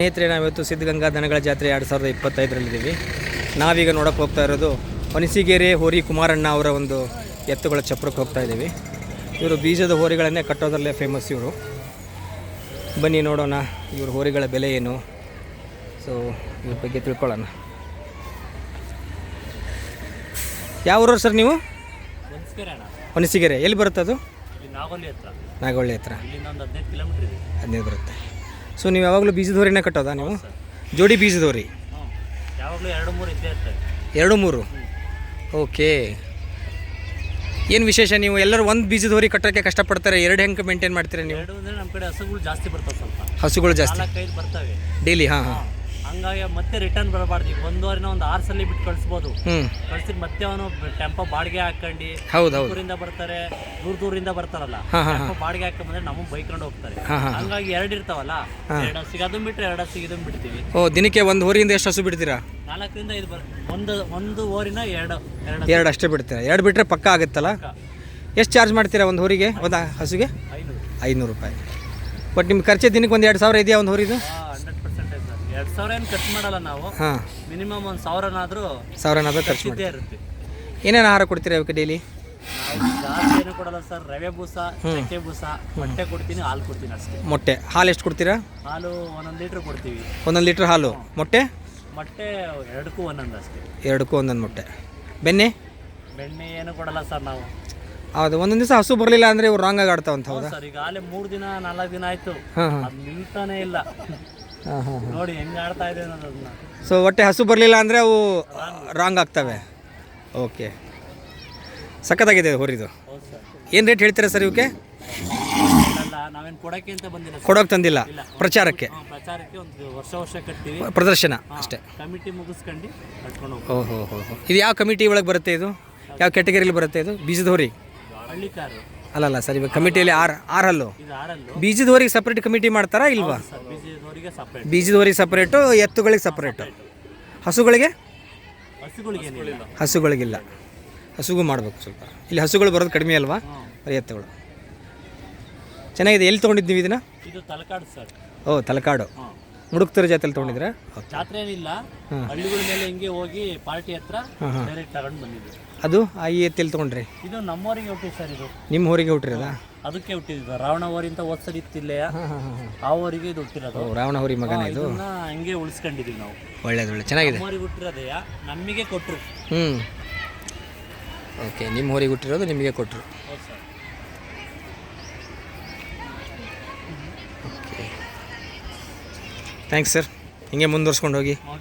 ಸ್ನೇಹಿತರೆ ನಾವಿವತ್ತು ಸಿದ್ಧಗಂಗಾ ದನಗಳ ಜಾತ್ರೆ ಎರಡು ಸಾವಿರದ ಇಪ್ಪತ್ತೈದರಲ್ಲಿದ್ದೀವಿ. ನಾವೀಗ ನೋಡೋಕೆ ಹೋಗ್ತಾ ಇರೋದು ಹೊನಸಿಗೆರೆ ಹೋರಿ ಕುಮಾರಣ್ಣ ಅವರ ಒಂದು ಎತ್ತುಗಳ ಚಪ್ರಕ್ಕೆ ಹೋಗ್ತಾ ಇದ್ದೀವಿ. ಇವರು ಬೀಜದ ಹೋರಿಗಳನ್ನೇ ಕಟ್ಟೋದರಲ್ಲೇ ಫೇಮಸ್ ಇವರು. ಬನ್ನಿ ನೋಡೋಣ ಇವ್ರ ಹೋರಿಗಳ ಬೆಲೆ ಏನು. ಸೊ ಇವ್ರ ಬಗ್ಗೆ ತಿಳ್ಕೊಳ್ಳೋಣ. ಯಾವ ಊರವ್ರು ಸರ್ ನೀವು? ಹೊನಿಸಿಗೆರೆ ಎಲ್ಲಿ ಬರುತ್ತೆ ಅದು? ಹತ್ರ. ನಾಗವಳ್ಳಿ ಹತ್ರ. ಕಿಲೋಮೀಟ್ರ್ ಇದೆ. ಹದಿನೈದು ಬರುತ್ತೆ. ಸೊ ನೀವು ಯಾವಾಗಲೂ ಬೀಜದ ಹೋರಿನೇ ಕಟ್ಟೋದಾ ನೀವು? ಜೋಡಿ ಬೀಜದವ್ರಿ ಯಾವಾಗಲೂ ಎರಡು ಮೂರು ಇದ್ದೇ ಇರ್ತವೆ ಎರಡು ಮೂರು? ಓಕೆ. ಏನು ವಿಶೇಷ ನೀವು? ಎಲ್ಲರೂ ಒಂದು ಬೀಜದ ಹೋರಿ ಕಟ್ಟೋಕ್ಕೆ ಕಷ್ಟಪಡ್ತಾರೆ ಎರಡು ಹೆಂಗೆ ಮೇಂಟೈನ್ ಮಾಡ್ತೀರಾ ನೀವು? ಎರಡು ಅಂದರೆ ನಮ್ಮ ಕಡೆ ಹಸುಗಳು ಜಾಸ್ತಿ ಬರ್ತವೆ ಸ್ವಲ್ಪ. ಹಸುಗಳು ಜಾಸ್ತಿ. ಬರ್ತವೆ. ಡೈಲಿ ಹಾಂ. ಹಾಂ. ಹಂಗಾಗಿ ಮತ್ತೆ ರಿಟರ್ನ್ ಬರಬಾರ್ದು. ಒಂದೂವರೆನ ಒಂದು ಆರು ಸಲ ಬಿಟ್ಟು ಕಳಿಸ್ಬೋದು. ಕಳ್ಸಿದ್ ಮತ್ತೆ ಅವನು ಟೆಂಪೋ ಬಾಡಿಗೆ ಹಾಕೊಂಡು ಊರಿಂದ ಬರ್ತಾರೆ ದೂರ ದೂರಿಂದ ಬರ್ತಾರಲ್ಲ ಟೆಂಪೋ ಬಾಡಿಗೆ ಹಾಕೊಂಡ್ಬಂದ್ರೆ ನಮಗೆ ಬೈಕೊಂಡು ಹೋಗ್ತಾರೆ. ಹಂಗಾಗಿ ಎರಡು ಇರ್ತಾವಲ್ಲ ಎರಡು ಹಸಿಗೆ ಅದನ್ನ ಬಿಟ್ಟರೆ ಎರಡು ಹಸಿಗೆ ಇದನ್ನ ಬಿಡ್ತೀವಿ. ಓ ದಿನಕ್ಕೆ ಒಂದು ಹೋರಿಯಿಂದ ಎಷ್ಟು ಹಸು ಬಿಡ್ತೀರಾ? ನಾಲ್ಕರಿಂದ ಐದು ಬರ್ ಒಂದು ಒಂದು ಓರಿನ ಎರಡು ಎರಡು ಎರಡು ಅಷ್ಟೇ ಬಿಡ್ತೀರಾ? ಎರಡು ಬಿಟ್ಟರೆ ಪಕ್ಕ ಆಗುತ್ತಲ್ಲ? ಎಷ್ಟು ಚಾರ್ಜ್ ಮಾಡ್ತೀರಾ ಒಂದು ಹೋರಿಗೆ? ಒಂದು ಹಸುಗೆ? ಐನೂರು. ಐನೂರು ರೂಪಾಯಿ. ಬಟ್ ನಿಮ್ಮ ಖರ್ಚು ದಿನಕ್ಕೆ ಒಂದು ಎರಡು ಸಾವಿರ ಇದೆಯಾ ಒಂದು ಹೋರಿದು? ಎರಡು ಸಾವಿರ ಏನು ಖರ್ಚು ಮಾಡಲ್ಲ ನಾವು. ಹಾಂ. ಮಿನಿಮಮ್ ಒಂದು ಸಾವಿರನಾದರೂ ಸಾವಿರನಾದ್ರೂ ಖರ್ಚು ಮಾಡಿ ಇದ್ದೇ ಇರುತ್ತೆ. ಏನೇನು ಆಹಾರ ಕೊಡ್ತೀರಾ ಅವಕ್ಕೆ ಡೈಲಿ ನಾವು ಜಾಸ್ತಿ ಏನು ಕೊಡಲ್ಲ ಸರ್. ರವೆ ಬೂಸ ಚಕ್ಕೆ ಬೂಸ ಮೊಟ್ಟೆ ಕೊಡ್ತೀನಿ ಹಾಲು ಕೊಡ್ತೀನಿ ಅಷ್ಟೇ. ಮೊಟ್ಟೆ. ಹಾಲು ಎಷ್ಟು ಕೊಡ್ತೀರಾ? ಹಾಲು ಒಂದೊಂದು ಲೀಟ್ರ್ ಕೊಡ್ತೀವಿ. ಒಂದೊಂದು ಲೀಟ್ರ್ ಹಾಲು. ಮೊಟ್ಟೆ? ಮೊಟ್ಟೆ ಎರಡಕ್ಕೂ ಒಂದೊಂದು ಅಷ್ಟೇ. ಎರಡಕ್ಕೂ ಒಂದೊಂದು ಮೊಟ್ಟೆ. ಬೆಣ್ಣೆ? ಬೆಣ್ಣೆ ಏನು ಕೊಡಲ್ಲ ಸರ್ ನಾವು. ಹೌದು ಒಂದೊಂದು ದಿವಸ ಹಸು ಬರಲಿಲ್ಲ ಅಂದರೆ ಇವ್ರು ರಾಂಗಾಗಿ ಆಡ್ತಾವಂತ ಹೌದಾ? ಸರ್. ಈಗ ಆಲೆ ಮೂರು ದಿನ ನಾಲ್ಕು ದಿನ ಆಯ್ತು. ಹಾಂ ಹಾಂ ಅದು ನಿಲ್ತಾನೆ ಇಲ್ಲ. ನೋಡಿ ಹೆಂಗೆ ಆಡ್ತಾ ಇದೆ ಸೊ ಒಟ್ಟೆ ಹಸು ಬರಲಿಲ್ಲ ಅಂದರೆ ಅವು ರಾಂಗ್ ಆಗ್ತವೆ. ಓಕೆ ಸಖತ್ತಾಗಿದೆ ಹೊರಿದು. ಹೌದು ಸರ್. ಏನು ರೇಟ್ ಹೇಳ್ತೀರಾ ಸರ್ ಇವಕ್ಕೆ ಅಲ್ಲ ನಾವೇನು ಕೊಡೋಕ್ಕೆ ಅಂತ ಬಂದಿಲ್ಲ ಸರ್ ಕೊಡೋಕೆ ತಂದಿಲ್ಲ ಪ್ರಚಾರಕ್ಕೆ. ಹ್ಮ್, ಪ್ರಚಾರಕ್ಕೆ ಒಂದು ವರ್ಷ ವರ್ಷ ಕಟ್ತೀವಿ. ಪ್ರದರ್ಶನ ಅಷ್ಟೇ. ಕಮಿಟಿ ಮುಗಿಸ್ಕೊಂಡು ಕಟ್ಕೊಂಡು ಹೋಗ್ತೀವಿ. ಓಹೋ ಹೋ ಹೋ ಇದು ಯಾವ ಕಮಿಟಿ ಒಳಗೆ ಬರುತ್ತೆ ಇದು? ಯಾವ ಕ್ಯಾಟಗರಿಲಿ ಬರುತ್ತೆ ಇದು? ಬೀಜದ ಹೋರಿ? ಹಳ್ಳಿ ಕಾರು ಅಲ್ಲಲ್ಲ ಸರ್ ಇವಾಗ ಕಮಿಟಿಯಲ್ಲಿ ಆರ್ ಆರಲ್ಲು? ಇದು ಆರಲ್ಲು ಬೀಜದ ಹೋರಿಗೆ ಸಪ್ರೇಟ್ ಕಮಿಟಿ ಮಾಡ್ತಾರಾ ಇಲ್ವಾ? ಸರ್ ಬಿಸಿದವರಿಗೆ ಸಪ್ರೇಟ್ ಎತ್ತುಗಳಿಗೆ ಸಪ್ರೇಟು ಹಸುಗಳಿಗೆ? ಹಸುಗಳಿಗೆ ಏನಿಲ್ಲ ಹಸುಗಳಿಗಿಲ್ಲ. ಹಸುಗೂ ಮಾಡಬೇಕು ಸ್ವಲ್ಪ. ಇಲ್ಲಿ ಹಸುಗಳು ಬರೋದು ಕಡಿಮೆ ಅಲ್ವಾ? ಬರೀ ಎತ್ತುಗಳು. ಚೆನ್ನಾಗಿದೆ. ಎಲ್ಲಿ ತೊಗೊಂಡಿದ್ದೀವಿ ಇದನ್ನ? ಇದು ತಲಕಾಡು ಸರ್. ಓ ತಲಕಾಡು. ಮುಡುಕ್ತರ ಜಾತ್ರೆ ತೊಗೊಂಡಿದ್ರೆ ಜಾತ್ರೆ ಏನಿಲ್ಲ ಹಳ್ಳಿಗಳ ಮೇಲೆ ಹಿಂಗೆ ಹೋಗಿ ಪಾರ್ಟಿ ಹತ್ರ ಡೈರೆಕ್ಟ್ ತಗೊಂಡು ಬಂದಿದ್ವಿ. ಅದು ಆ ಈ ತಗೊಂಡ್ರಿ ತೊಗೊಂಡ್ರಿ? ಇದು ನಮ್ಮವರಿಗೆ ಹುಟ್ಟಿದ್ ಸರ್ ಇದು. ನಿಮ್ಮ ಊರಿಗೆ ಹುಟ್ಟಿರೋದಾ? ಅದಕ್ಕೆ ಹುಟ್ಟಿದ್ದು ರಾವಣ ಊರಿಂದ ಓದ್ಸರಿ ಇತ್ತಿಲ್ಲೆಯ ಹಾಂ ಹಾಂ ಹಾಂ ಆ ಊರಿಗೆ ಇದು ಹುಟ್ಟಿರೋದು. ರಾವಣ ಹೋರಿ ಮಗನ ಇದು? ಇದನ್ನ ಹಿಂಗೆ ಉಳಿಸ್ಕೊಂಡಿದೀವಿ ನಾವು. ಒಳ್ಳೇದು ಒಳ್ಳೆ ಚೆನ್ನಾಗಿದೆ. ನಮ್ಮವರಿಗೆ ಹುಟ್ಟಿರೋದೆಯ ನಮಗೆ ಕೊಟ್ಟರು ಹ್ಞೂ ಓಕೆ ನಿಮ್ಮ ಊರಿಗೆ ಹುಟ್ಟಿರೋದು ನಿಮಗೆ ಕೊಟ್ಟರು ಹೌದು ಸರ್. ಥ್ಯಾಂಕ್ಸ್ ಸರ್ ಹಿಂಗೆ ಮುಂದುವರ್ಸ್ಕೊಂಡು ಹೋಗಿ.